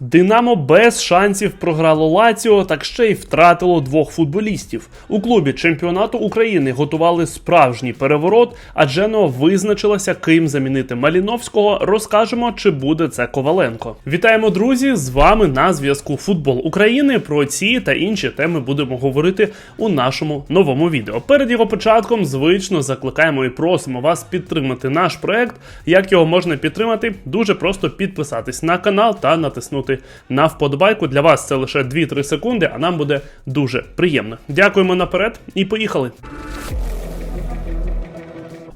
Динамо без шансів програло Лаціо, так ще й втратило двох футболістів. У клубі чемпіонату України готували справжній переворот, а Джено визначилася, ким замінити Маліновського. Розкажемо, чи буде це Коваленко. Вітаємо, друзі! З вами на зв'язку Футбол України. Про ці та інші теми будемо говорити у нашому новому відео. Перед його початком, звично, закликаємо і просимо вас підтримати наш проект. Як його можна підтримати? Дуже просто підписатись на канал та натиснути на вподобайку. Для вас це лише 2-3 секунди, а нам буде дуже приємно. Дякуємо наперед і поїхали.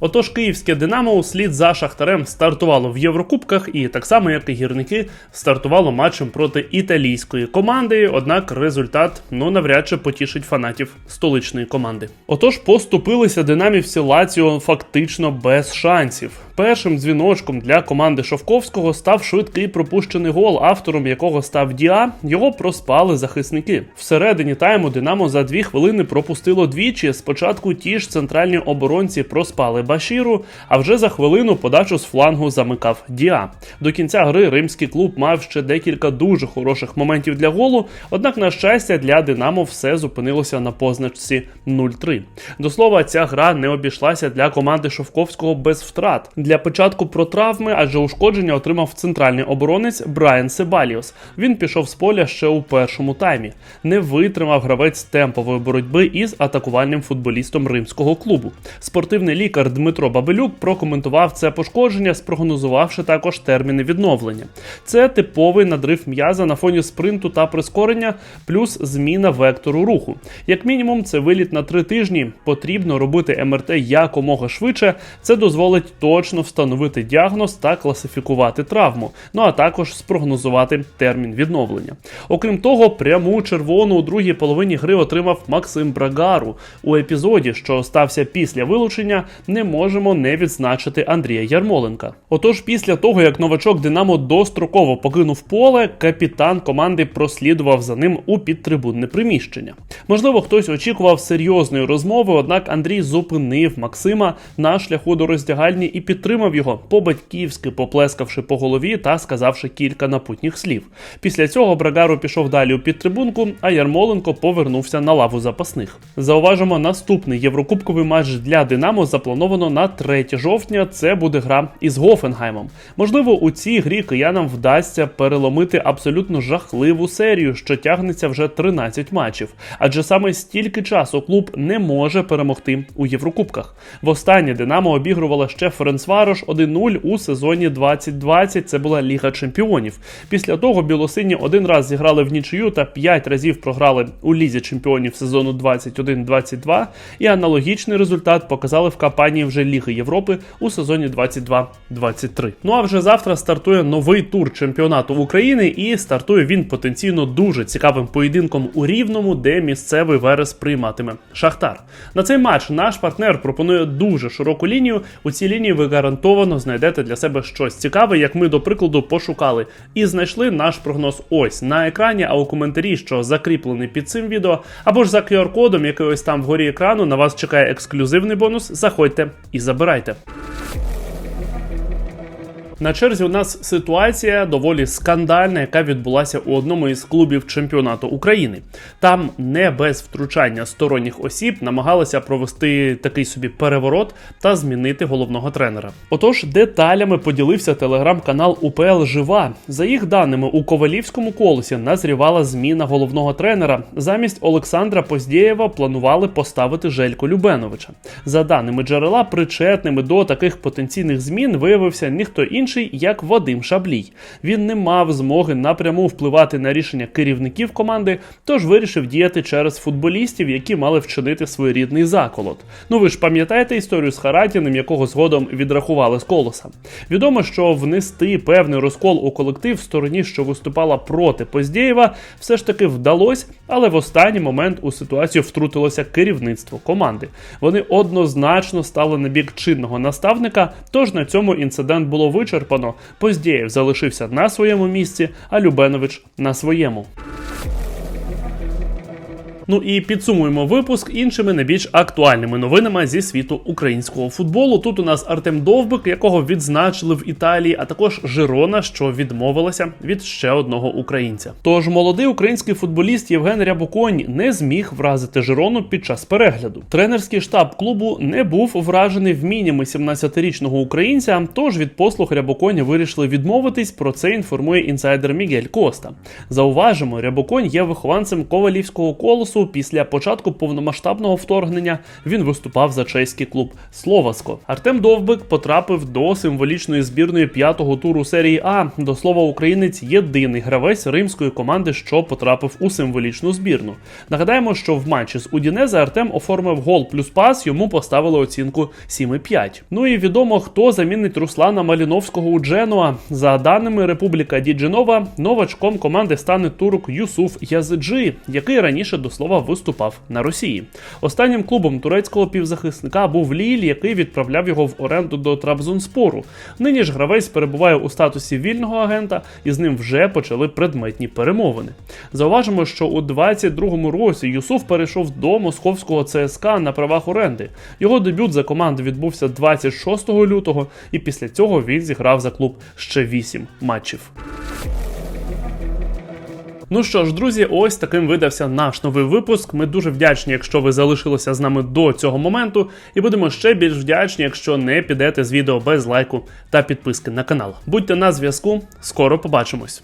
Отож, київське Динамо услід за Шахтарем стартувало в Єврокубках і так само, як і гірники, стартувало матчем проти італійської команди. Однак результат ну навряд чи потішить фанатів столичної команди. Отож, поступилися динамівці Лаціо фактично без шансів. Першим дзвіночком для команди Шовковського став швидкий пропущений гол, автором якого став Діа. Його проспали захисники. Всередині тайму Динамо за дві хвилини пропустило двічі. Спочатку ті ж центральні оборонці проспали Башіру, а вже за хвилину подачу з флангу замикав Діа. До кінця гри римський клуб мав ще декілька дуже хороших моментів для голу. Однак, на щастя, для Динамо все зупинилося на позначці 0-3. До слова, ця гра не обійшлася для команди Шовковського без втрат. Для початку про травми, адже ушкодження отримав центральний оборонець Брайан Себаліос. Він пішов з поля ще у першому таймі. Не витримав гравець темпової боротьби із атакувальним футболістом римського клубу. Спортивний лікар Дмитро Бабелюк прокоментував це пошкодження, спрогнозувавши також терміни відновлення. Це типовий надрив м'яза на фоні спринту та прискорення, плюс зміна вектору руху. Як мінімум, це виліт на три тижні. Потрібно робити МРТ якомога швидше. Це дозволить точно встановити діагноз та класифікувати травму, ну а також спрогнозувати термін відновлення. Окрім того, пряму червону у другій половині гри отримав Максим Брагару. У епізоді, що стався після вилучення, не можемо не відзначити Андрія Ярмоленка. Отож, після того як новачок Динамо достроково покинув поле, капітан команди прослідував за ним у підтрибунне приміщення. Можливо, хтось очікував серйозної розмови, однак Андрій зупинив Максима на шляху до роздягальні і підтримав його по-батьківськи, поплескавши по голові та сказавши кілька напутніх слів. Після цього Брагару пішов далі у підтрибунку, а Ярмоленко повернувся на лаву запасних. Зауважимо, наступний єврокубковий матч для Динамо заплановано на 3 жовтня. Це буде гра із Гофенгаймом. Можливо, у цій грі киянам вдасться переломити абсолютно жахливу серію, що тягнеться вже 13 матчів. Адже саме стільки часу клуб не може перемогти у Єврокубках. Востаннє Динамо обігрувала ще Ференцварош 1-0 у сезоні 2020. Це була Ліга Чемпіонів. Після того білосині один раз зіграли в нічию та 5 разів програли у Лізі Чемпіонів сезону 21-22. І аналогічний результат показали в кампанії вже Ліги Європи у сезоні 22-23. Ну а вже завтра стартує новий тур чемпіонату України, і стартує він потенційно дуже цікавим поєдинком у Рівному, де місцевий верес прийматиме Шахтар. На цей матч наш партнер пропонує дуже широку лінію. У цій лінії ви гарантовано знайдете для себе щось цікаве, як ми до прикладу пошукали, і знайшли наш прогноз ось на екрані. А у коментарі, що закріплений під цим відео, або ж за QR-кодом, який ось там вгорі екрану, на вас чекає ексклюзивний бонус. Заходьте і забирайте. На черзі у нас ситуація доволі скандальна, яка відбулася у одному із клубів чемпіонату України. Там не без втручання сторонніх осіб намагалися провести такий собі переворот та змінити головного тренера. Отож, деталями поділився телеграм-канал УПЛ Жива. За їх даними, у Ковалівському колесі назрівала зміна головного тренера. Замість Олександра Поздєєва планували поставити Желько Любеновича. За даними джерела, причетними до таких потенційних змін виявився ніхто інший, як Вадим Шаблій. Він не мав змоги напряму впливати на рішення керівників команди, тож вирішив діяти через футболістів, які мали вчинити своєрідний заколот. Ну ви ж пам'ятаєте історію з Харатіним, якого згодом відрахували з колоса. Відомо, що внести певний розкол у колектив в стороні, що виступала проти Поздєєва, все ж таки вдалося, але в останній момент у ситуацію втрутилося керівництво команди. Вони однозначно стали на бік чинного наставника, тож на цьому інцидент було вичерпано. Поздєєв залишився на своєму місці, а Любенович на своєму. Ну і підсумуємо випуск іншими не актуальними новинами зі світу українського футболу. Тут у нас Артем Довбик, якого відзначили в Італії, а також Жирона, що відмовилася від ще одного українця. Тож молодий український футболіст Євген Рябоконь не зміг вразити Жирону під час перегляду. Тренерський штаб клубу не був вражений вміннями 17-річного українця. Тож від послуг Рябоконя вирішили відмовитись. Про це інформує інсайдер Мігель Коста. Зауважимо, Рябоконь є вихованцем ковалівського колосу. Після початку повномасштабного вторгнення він виступав за чеський клуб Словаско. Артем Довбик потрапив до символічної збірної п'ятого туру серії А. До слова, українець єдиний гравець римської команди, що потрапив у символічну збірну. Нагадаємо, що в матчі з Удінезе Артем оформив гол плюс пас. Йому поставили оцінку 7,5. Ну і відомо, хто замінить Руслана Маліновського у Дженуа. За даними Републіка Діджинова, новачком команди стане турок Юсуф Язиджи, який раніше до слова виступав на Росії. Останнім клубом турецького півзахисника був Ліль, який відправляв його в оренду до Трабзонспору. Нині ж гравець перебуває у статусі вільного агента, і з ним вже почали предметні перемовини. Зауважимо, що у 22-му році Юсуф перейшов до московського ЦСКА на правах оренди. Його дебют за команду відбувся 26 лютого, і після цього він зіграв за клуб ще 8 матчів. Ну що ж, друзі, ось таким видався наш новий випуск. Ми дуже вдячні, якщо ви залишилися з нами до цього моменту, і будемо ще більш вдячні, якщо не підете з відео без лайку та підписки на канал. Будьте на зв'язку, скоро побачимось.